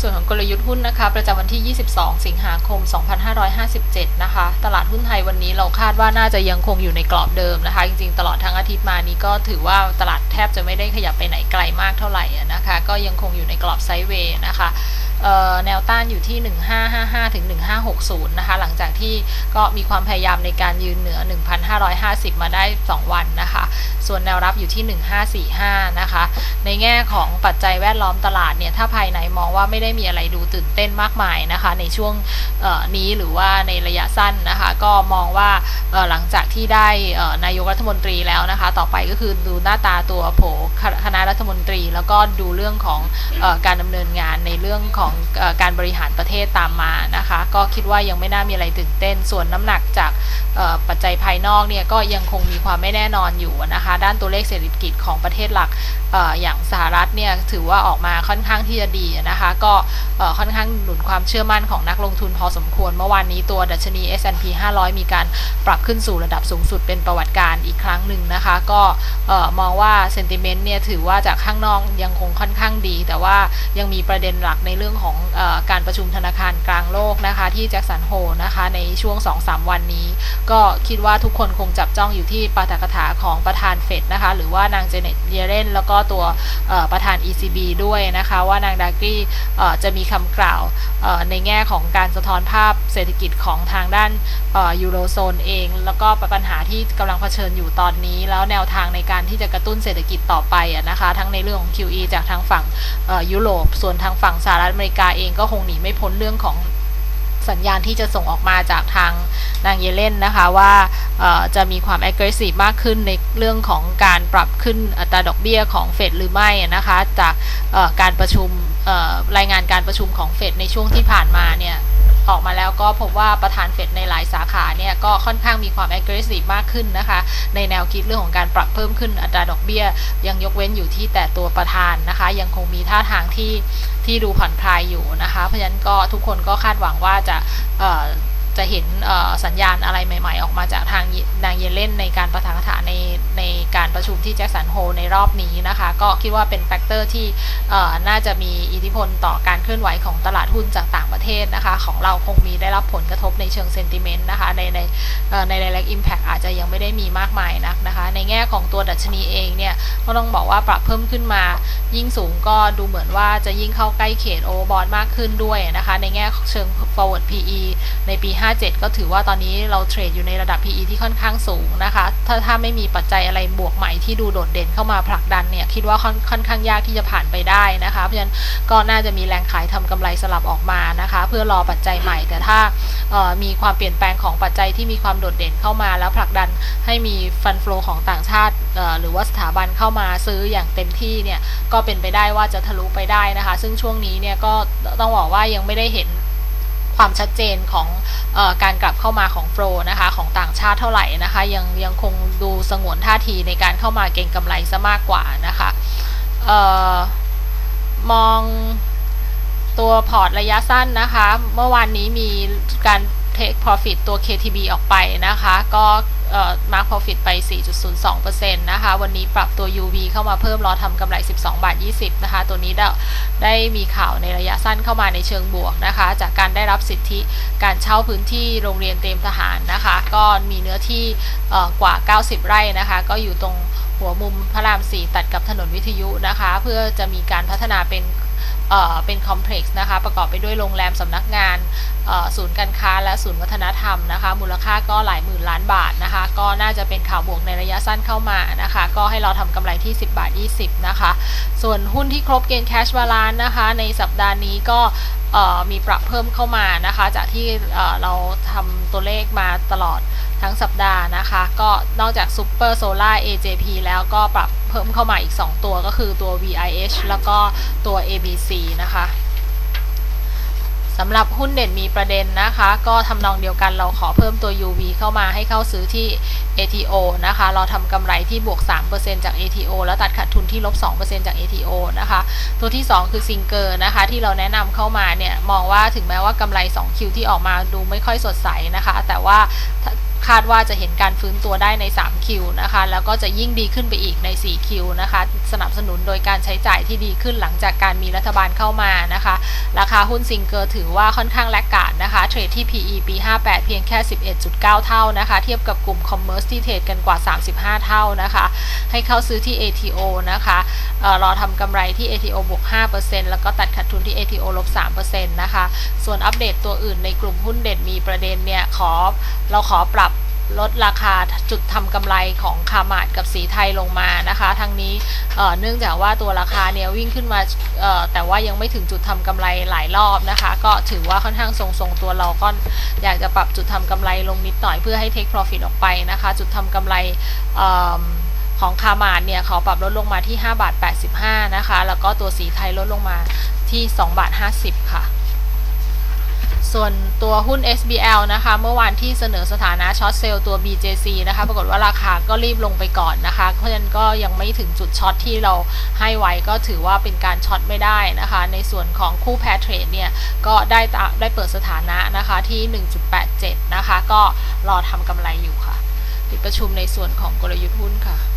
ส่วนของกลยุทธ์หุ้นนะคะ ประจำวันที่ 22 สิงหาคม 2557 นะคะ ตลาดหุ้นไทยวันนี้เราคาดว่าน่าจะยังคงอยู่ในกรอบเดิมนะคะ จริงๆ ตลอดทั้งอาทิตย์มานี้ก็ถือว่าตลาดแทบจะไม่ได้ขยับไปไหนไกลมากเท่าไหร่นะคะ ก็ยังคงอยู่ในกรอบไซด์เวย์นะคะ แนวต้านอยู่ที่ 1555 ถึง 1560 นะคะ หลังจากที่ก็มีความพยายามในการยืนเหนือ 1,550 มาได้ 2 วันนะคะ ส่วนแนวรับอยู่ที่ 1545 นะคะ ในแง่ของปัจจัยแวดล้อมตลาดเนี่ย ถ้าภายในมองว่าไม่ได้มีอะไรดูตื่นเต้นมากมายนะคะ ในช่วงนี้หรือว่าในระยะสั้นนะคะ ก็มองว่าหลังจากที่ได้นายกรัฐมนตรีแล้วนะคะ ต่อไปก็คือดูหน้าตาตัวโผคณะรัฐมนตรี แล้วก็ดูเรื่องของอการดำเนินงานในเรื่องของเออการบริหารประเทศตามมานะคะ ก็คิดว่ายังไม่น่ามีอะไรตื่นเต้น ส่วนน้ำหนักจากปัจจัยภายนอกเนี่ยก็ยังคงมีความไม่แน่นอนอยู่นะคะ ด้านตัวเลขเศรษฐกิจของประเทศหลักออย่างสหรัฐเนี่ยถือว่าออกมาค่อนข้างที่จะดีนะคะ ก็ค่อนข้างหนุนความเชื่อมั่นของนักลงทุนพอสมควร เมื่อวานนี้ตัวดัชนี S&P 500 มีการปรับขึ้นสู่ระดับสูงสุดเป็นประวัติการอีกครั้งหนึ่งนะคะ ก็มองว่าเซนติเมนต์เนี่ยถือว่าจากข้างนอกยังคงค่อนข้างดี แต่ว่ายังมีประเด็นหลักในเรื่องของอการประชุมธนาคารกลางโลกนะคะ ที่แจ็คสันโฮนะคะในช่วง 2-3 วันนี้ ก็คิดว่าทุกคนคงจับจ้องอยู่ที่ปาฐกถาของประธานเฟดนะคะ หรือว่านางเจเน็ตเยเลนแล้วก็ตัวประธาน ECB ด้วยนะคะ ว่านางดากรีเอ่อจะมีคำกล่าวในแง่ของการสะท้อนภาพเศรษฐกิจของทางด้านยูโรโซนเอง แล้วก็ปัญหาที่กำลังเผชิญอยู่ตอนนี้ แล้วแนวทางในการที่จะกระตุ้นเศรษฐกิจต่อไปนะคะ ทั้งในเรื่องของ QE จากทางฝั่งยุโรปส่วนทางฝั่งสหรัฐอเมริกาเองก็คงหนีไม่พ้นเรื่องของสัญญาณที่จะส่งออกมาจากทางนางเยเลนนะคะว่าจะมีความ aggressive มากขึ้นในเรื่องของการปรับขึ้นอัตราดอกเบี้ยของเฟดหรือไม่นะคะจากการประชุมรายงานการประชุมของเฟดในช่วงที่ผ่านมาเนี่ย ออกมาแล้วก็พบว่าประธานเฟดในหลายสาขาเนี่ยก็ค่อนข้างมีความ aggressive มากขึ้นนะคะ ในแนวคิดเรื่องของการปรับเพิ่มขึ้นอัตราดอกเบี้ย ยังยกเว้นอยู่ที่แต่ตัวประธานนะคะ ยังคงมีท่าทางที่ที่ดูผ่อนคลายอยู่นะคะ เพราะฉะนั้นก็ทุกคนก็คาดหวังว่าจะ จะเห็นสัญญาณอะไรใหม่ ๆ ออกมาจากทางนางเยเลนในการประธานคาถาในในการประชุมที่แจ็คสันโฮในรอบนี้นะคะ ก็คิดว่าเป็นแฟกเตอร์ที่น่าจะมีอิทธิพลต่อการเคลื่อนไหวของตลาดหุ้นจากต่างประเทศนะคะ ของเราคงมีได้รับผลกระทบในเชิงเซนติเมนต์นะคะ ในในใน direct impact อาจจะยังไม่ได้มีมากมายนักนะคะ ในแง่ของตัวดัชนีเองเนี่ยก็ต้องบอกว่าปรับเพิ่มขึ้นมา ยิ่งสูงก็ดูเหมือนว่าจะยิ่งเข้าใกล้เขตโอเวอร์บอลมากขึ้นด้วยนะคะ ในแง่เชิง forward PE ในปี57 ก็ถือว่าตอนนี้เราเทรดอยู่ในระดับ PE ที่ค่อนข้างสูงนะคะ ถ้าถ้าไม่มีปัจจัยอะไรบวกใหม่ที่ดูโดดเด่นเข้ามาผลักดันเนี่ย คิดว่าค่อนค่อนข้างยากที่จะผ่านไปได้นะคะ เพราะฉะนั้นก็น่าจะมีแรงขายทำกำไรสลับออกมานะคะ เพื่อรอปัจจัยใหม่ แต่ถ้ามีความเปลี่ยนแปลงของปัจจัยที่มีความโดดเด่นเข้ามา แล้วผลักดันให้มีฟันฟลของต่างชาติหรือว่าสถาบันเข้ามาซื้ออย่างเต็มที่เนี่ยก็เป็นไปได้ว่าจะทะลุไปได้นะคะ ซึ่งช่วงนี้เนี่ยก็ต้องบอกว่ายังไม่ได้เห็น ความชัดเจนของออการกลับเข้ามาของโฟลนะคะของต่างชาติเท่าไหร่นะคะยังยังคงดูสงวนท่าทีในการเข้ามาเก็งกำไรซะมากกว่านะคะออมองตัวพอร์ตระยะสั้นนะคะ เมื่อวานนี้มีการ take profit ตัว KTB ออกไปนะคะ ก็ เอ่อ mark profit ไป 4.02%นะคะ วันนี้ปรับตัว UV เข้ามาเพิ่มรอทำกำไร 12 บาท 20 นะคะ ตัวนี้ได้ได้มีข่าวในระยะสั้นเข้ามาในเชิงบวกนะคะ จากการได้รับสิทธิการเช่าพื้นที่โรงเรียนเตรียมทหารนะคะ ก็มีเนื้อที่กว่า 90 ไร่นะคะ ก็อยู่ตรงหัวมุมพระราม 4 ตัดกับถนนวิทยุนะคะ เพื่อจะมีการพัฒนาเป็น เป็นคอมเพล็กซ์นะคะ ประกอบไปด้วยโรงแรมสำนักงานศูนย์การค้าและศูนย์วัฒนธรรมนะคะ มูลค่าก็หลายหมื่นล้านบาทนะคะ ก็น่าจะเป็นข่าวบวกในระยะสั้นเข้ามานะคะ ก็ให้เราทำกำไรที่ 10 บาท 20 นะคะ ส่วนหุ้นที่ครบเกณฑ์แคชบาลานนะคะ ในสัปดาห์นี้ก็มีปรับเพิ่มเข้ามานะคะ จากที่เราทำตัวเลขมาตลอด ทั้งสัปดาห์นะคะ ก็นอกจาก Super Solar AJP แล้วก็ปรับเพิ่มเข้ามาอีก 2 ตัวก็คือตัว VIH แล้วก็ตัว ABC นะคะสำหรับหุ้นเด่นมีประเด็นนะคะ ก็ทำนองเดียวกันเราขอเพิ่มตัว UV เข้ามาให้เข้าซื้อที่ ATO นะคะ เราทำกำไรที่บวก 3%จาก ATO แล้วตัดขาดทุนที่ลบ 2%จาก ATO นะคะ ตัวที่ 2 คือซิงเกอร์นะคะ ที่เราแนะนำเข้ามาเนี่ย มองว่าถึงแม้ว่ากำไร 2Q ที่ออกมาดูไม่ค่อยสดใสนะคะ แต่ว่า คาดว่าจะเห็นการฟื้นตัวได้ใน3คิวนะคะ แล้วก็จะยิ่งดีขึ้นไปอีกใน4คิวนะคะ สนับสนุนโดยการใช้จ่ายที่ดีขึ้นหลังจากการมีรัฐบาลเข้ามานะคะ ราคาหุ้นซิงเกอร์ถือว่าค่อนข้างแลกกาดนะคะ เทรดที่ PE ปี 58 เพียงแค่ 11.9 เท่านะคะ เทียบกับกลุ่มคอมเมอร์สที่เทรดกันกว่า 35 เท่านะคะ ให้เข้าซื้อที่ ATO นะคะออรอทำกำไรที่ ATO บวก 5%แล้วก็ตัดขาดทุนที่ ATO ลบ 3%นะคะ ส่วนอัปเดตตัวอื่นในกลุ่มหุ้นเด่นมีประเด็นเนี่ยขอเราขอปรับ ลดราคาจุดทำกำไรของคามาดกับสีไทยลงมานะคะทั้งนี้เนื่องจากว่าตัวราคาเนี่ยวิ่งขึ้นมาแต่ว่ายังไม่ถึงจุดทำกำไรหลายรอบนะคะ ก็ถือว่าค่อนข้างทรงๆตัวเราก็อยากจะปรับจุดทำกำไรลงนิดหน่อยเพื่อให้ take profit ออกไปนะคะ จุดทำกำไรเอิ่มของคามาดเนี่ยเขอปรับลดลงมาที่5บาท85นะคะแล้วก็ตัวสีไทยลดลงมาที่2บาท50ค่ะ ส่วนตัวหุ้น SBL นะคะ เมื่อวานที่เสนอสถานะช็อตเซลล์ตัว BJC นะคะ ปรากฏว่าราคาก็รีบลงไปก่อนนะคะ เพราะฉะนั้นก็ยังไม่ถึงจุดช็อตที่เราให้ไว้ก็ถือว่าเป็นการช็อตไม่ได้นะคะ ในส่วนของคู่แพรเทรดเนี่ย ก็ได้ตาได้เปิดสถานะนะคะที่ 1.87 นะคะ ก็รอทำกำไรอยู่ค่ะ ปิดประชุมในส่วนของกลยุทธ์หุ้นค่ะ